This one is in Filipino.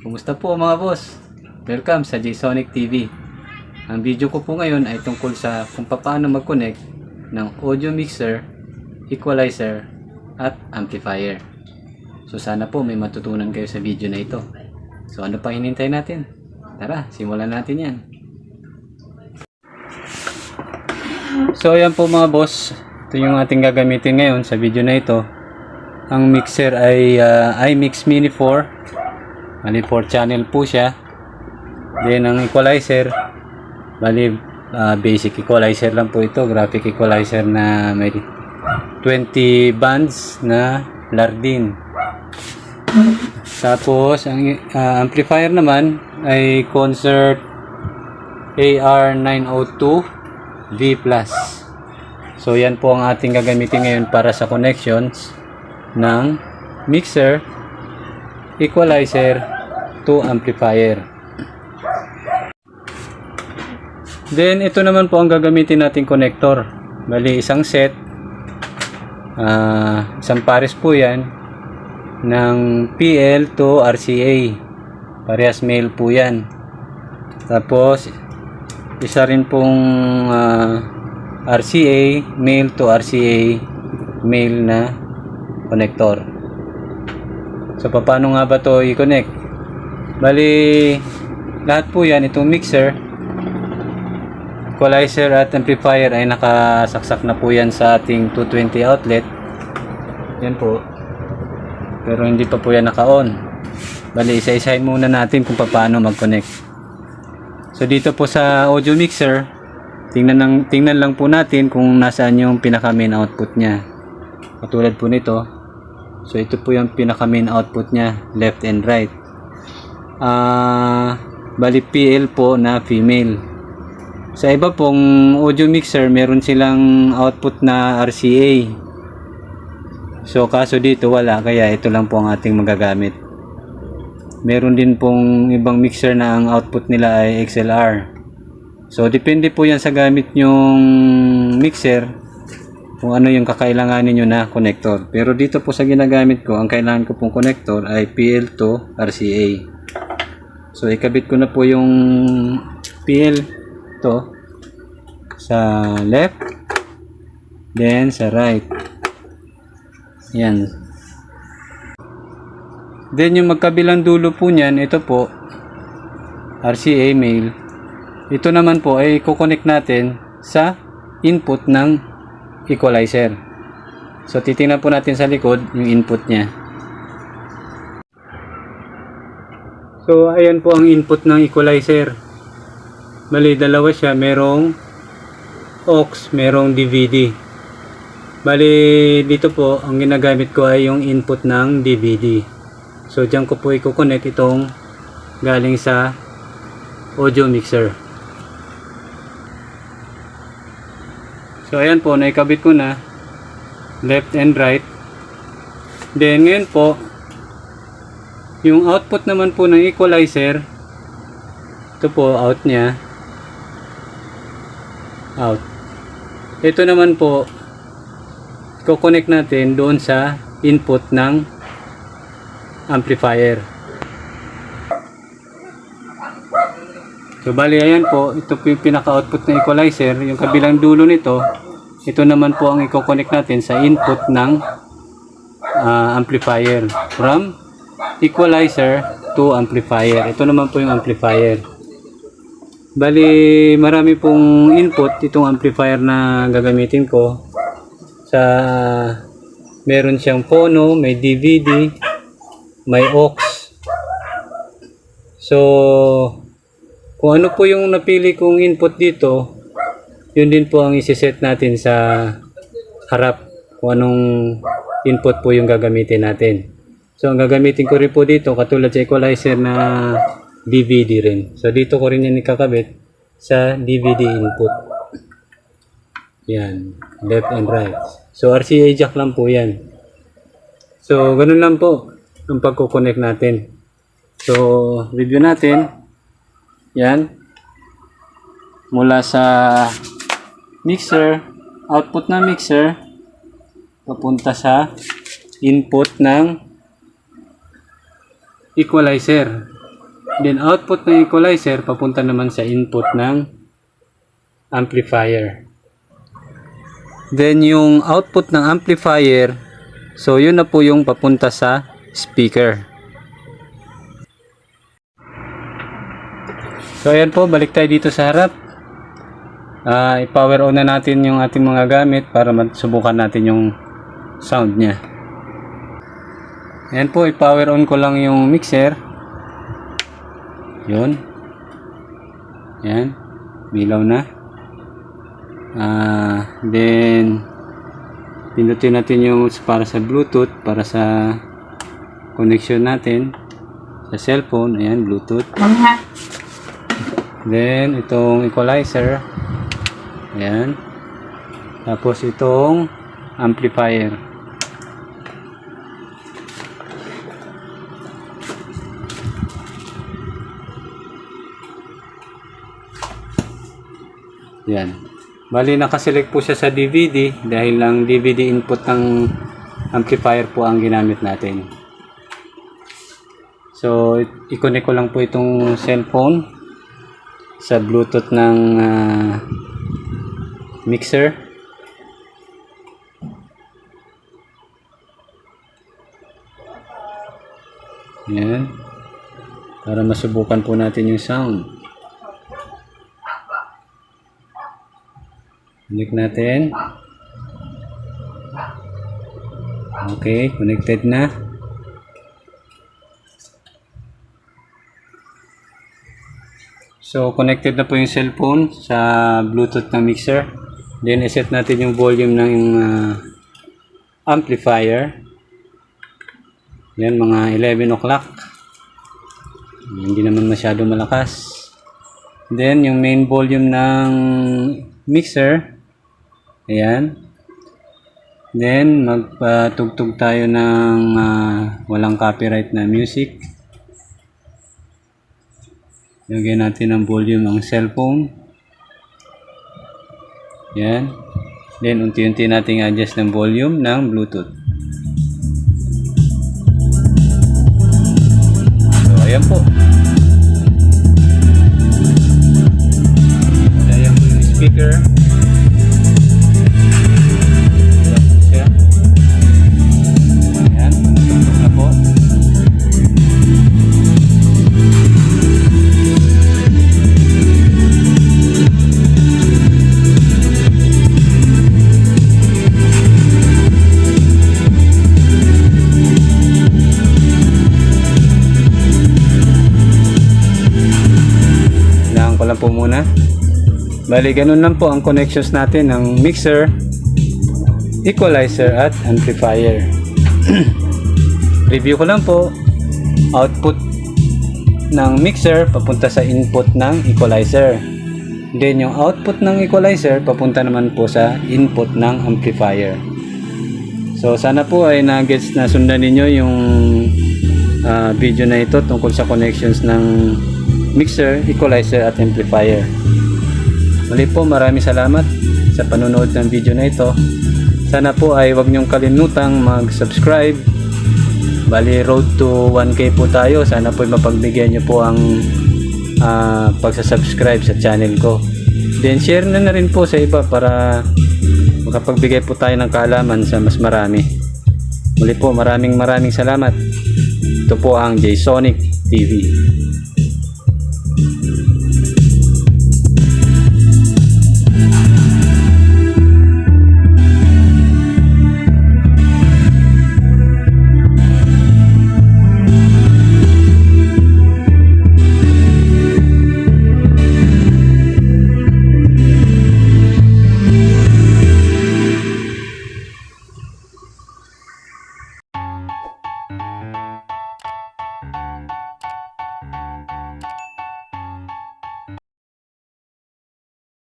Kumusta po mga boss? Welcome sa J-Sonic TV. Ang video ko po ngayon ay tungkol sa kung paano mag-connect ng audio mixer, equalizer, at amplifier. So sana po may matutunan kayo sa video na ito. So ano pa hinintay natin? Tara, simulan natin yan. So ayan po mga boss, ito yung ating gagamitin ngayon sa video na ito. Ang mixer ay uh, iMix Mini 4. Bali 4 channel po siya. Then ang equalizer, bali uh, basic equalizer lang po ito, graphic equalizer na may 20 bands na Lardin. Tapos ang uh, amplifier naman ay Concert AR902 V+. So yan po ang ating gagamitin ngayon para sa connections ng mixer, equalizer to amplifier. Then ito naman po ang gagamitin nating connector. Bali isang set ah isang pares po yan ng PL to RCA. Parehas male po yan. Tapos isa rin pong ah, RCA, male to RCA, male na connector. So, paano nga ba to i-connect? Bali, lahat po yan, itong mixer, equalizer at amplifier ay nakasaksak na po yan sa ating 220 outlet. Yan po. Pero hindi pa po yan naka-on. Bali, isa-isahin muna natin kung paano mag-connect. So, dito po sa audio mixer, tingnan, lang, tingnan lang po natin kung nasaan yung pinaka main output niya. Katulad po nito, So ito po yung pinaka main output niya, left and right. Ah, bali PL po na female. Sa iba pong audio mixer, meron silang output na RCA. So kaso dito wala, kaya ito lang po ang ating magagamit. Meron din pong ibang mixer na ang output nila ay XLR. So depende po yan sa gamit yung mixer kung ano yung kakailanganin nyo na connector. Pero dito po sa ginagamit ko, ang kailangan ko pong connector ay PL to RCA. So, ikabit ko na po yung PL to sa left, then sa right. Yan. Then, yung magkabilang dulo po niyan, ito po, RCA male. Ito naman po ay kukonect natin sa input ng equalizer. So titingnan po natin sa likod yung input niya. So ayan po ang input ng equalizer. Bali dalawa siya, merong aux, merong DVD. Bali dito po ang ginagamit ko ay yung input ng DVD. So diyan ko po i-connect itong galing sa audio mixer. So ayan po, naikabit ko na left and right. Then ngayon po, yung output naman po ng equalizer, ito po out niya. Out. Ito naman po, i-connect natin doon sa input ng amplifier. So bali ayan po, ito po yung pinaka-output ng equalizer, yung kabilang dulo nito, ito naman po ang i-connect natin sa input ng ah, amplifier from equalizer to amplifier. Ito naman po yung amplifier. Bali marami pong input itong amplifier na gagamitin ko. Sa meron siyang phono, may DVD, may aux. So kung ano po yung napili kong input dito, yun din po ang isi-set natin sa harap kung anong input po yung gagamitin natin. So, ang gagamitin ko rin po dito, katulad sa equalizer na DVD rin. So, dito ko rin yan ikakabit sa DVD input. Yan. Left and right. So, RCA jack lang po yan. So, ganun lang po ang pagkoconnect natin. So, review natin. Yan. Mula sa mixer, output na mixer, papunta sa input ng equalizer. Then output ng equalizer papunta naman sa input ng amplifier. Then yung output ng amplifier, so yun na po yung papunta sa speaker. So ayan po, balik tayo dito sa harap. Ah, i-power on na natin yung ating mga gamit para masubukan natin yung sound niya. Ayan po, i-power on ko lang yung mixer. Yun. Ayan. Bilaw na. Ah, then pindutin natin yung para sa Bluetooth para sa connection natin sa cellphone. Ayan, Bluetooth. Then, itong equalizer. Ayan. Tapos, itong amplifier. Yan. Bali, nakaselect po siya sa DVD dahil lang DVD input ng amplifier po ang ginamit natin. So, i-connect ko lang po itong cellphone sa Bluetooth ng ah, mixer. Yan. Para masubukan po natin yung sound. Connect natin. Okay, connected na. So, connected na po yung cellphone sa Bluetooth ng mixer. Then, iset natin yung volume ng ah, amplifier. Yan, mga 11 o'clock. Hindi naman masyado malakas. Then, yung main volume ng mixer. Ayan. Then, magpatugtog tayo ng ah, walang copyright na music. Lagyan natin ng volume ng cellphone. Yan. Then, unti-unti nating adjust ng volume ng Bluetooth. Bali, ganun lang po ang connections natin ng mixer, equalizer at amplifier. Review ko lang po. Output ng mixer papunta sa input ng equalizer. Then yung output ng equalizer papunta naman po sa input ng amplifier. So sana po ay na-gets na sundan ninyo yung ah, video na ito tungkol sa connections ng mixer, equalizer at amplifier. Muli po maraming salamat sa panonood ng video na ito. Sana po ay wag niyong kalimutang mag-subscribe. Bali road to 1k po tayo. Sana po ay mapagbigyan niyo po ang ah, pagsasubscribe sa channel ko. Then share na na rin po sa iba para makapagbigay po tayo ng kaalaman sa mas marami. Muli po maraming maraming salamat. Ito po ang JSonic TV.